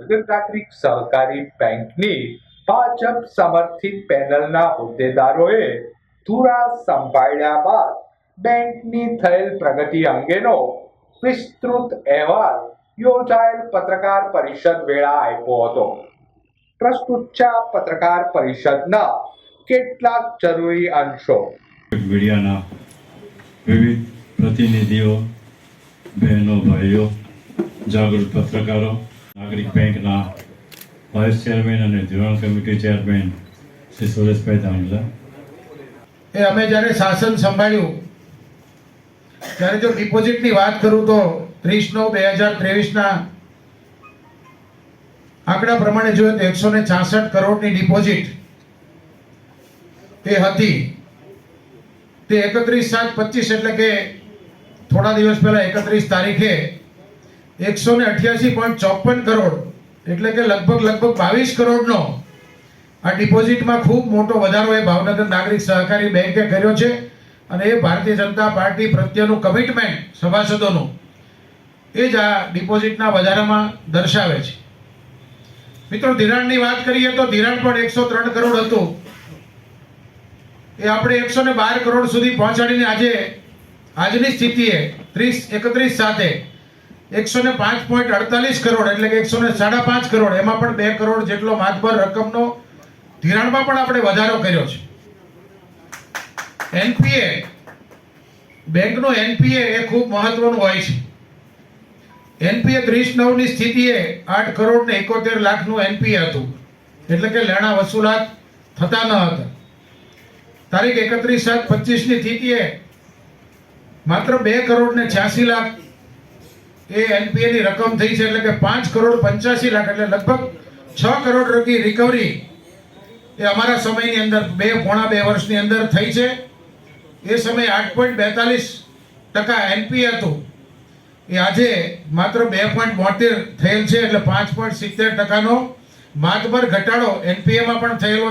નાગરિક સહકારી બેંકની ભાજપ સમર્થિત પેનલના હોદ્દેદારોએ ધુરા સંભાળ્યા બાદ બેંકની થયેલ પ્રગતિ અંગેનો વિસ્તૃત અહેવાલ યોજાયેલ પત્રકાર પરિષદ વેળા આપ્યો હતો. પ્રસ્તુત છે પત્રકાર પરિષદના કેટલાક જરૂરી અંશો. મીડિયાના વિવિધ પ્રતિનિધિઓ, બહેનો, ભાઈઓ, જાગૃત પત્રકારો નાગરિક બેંકના વાઇસ ચેરમેન અને ધિરાણ કમિટી ચેરમેન શ્રી સુરેશભાઈ ધાંગલા. એ અમે જ્યારે શાસન સંભાળ્યું, ત્યારે જો ડિપોઝિટની વાત કરું તો ત્રીસ નવ બે હજાર ત્રેવીસના આંકડા પ્રમાણે જોઈએ તો એકસો ને છાસઠ કરોડની ડિપોઝિટ એ હતી, તે એકત્રીસ સાત પચીસ એટલે કે થોડા દિવસ પહેલા એકત્રીસ તારીખે એકસો ને અઠ્યાસી પોઈન્ટ ચોપન કરોડ, એટલે કે લગભગ લગભગ બાવીસ કરોડનો આ ડિપોઝિટમાં ખૂબ મોટો વધારો એ ભાવનગર નાગરિક સહકારી બેંકે કર્યો છે અને એ ભારતીય જનતા પાર્ટી પ્રત્યેનું કમિટમેન્ટ સભાસદોનું એ જ આ ડિપોઝિટના વધારામાં દર્શાવે છે. મિત્રો, ધિરાણની વાત કરીએ તો ધિરાણ પણ એકસો ત્રણ કરોડ હતું. એ આપણે એકસો ને બાર કરોડ સુધી પહોંચાડીને આજે આજની સ્થિતિએ ત્રીસ એકત્રીસ સાથે એકસો ને પાંચ પોઈન્ટ અડતાલીસ કરોડ, એટલે કે એકસો ને સાડા પાંચ કરોડ, એમાં પણ બે કરોડ જેટલો માતબર રકમનો ધિરાણમાં પણ આપણે વધારો કર્યો છે. એનપીએ, બેંકનું એનપીએ એ ખૂબ મહત્વનું હોય છે. એનપીએ ત્રીસ નવની સ્થિતિએ આઠ કરોડ ને એકોતેર લાખનું એનપીએ હતું. એટલે કે લેણા વસૂલાત થતા ન હતા. તારીખ એકત્રીસ સાત પચીસની સ્થિતિએ માત્ર બે કરોડ ને છ્યાસી લાખ એ એનપીએ ની રકમ થઈ છે એટલે કે પાંચ કરોડ પંચ્યાસી લાખ, એટલે લગભગ છ કરોડ રૂપિયા રિકવરી એ અમારા સમયની અંદર, બે પોણા બે વર્ષની અંદર થઈ છે. એ સમયે આઠ પોઈન્ટ બેતાલીસ ટકા એનપીએ હતું. એ આજે માત્ર બે પોઈન્ટ બોતેર થયેલ છે, એટલે પાંચ પોઈન્ટ સિત્તેર ટકાનો માતબર ઘટાડો એનપીએમાં પણ થયેલો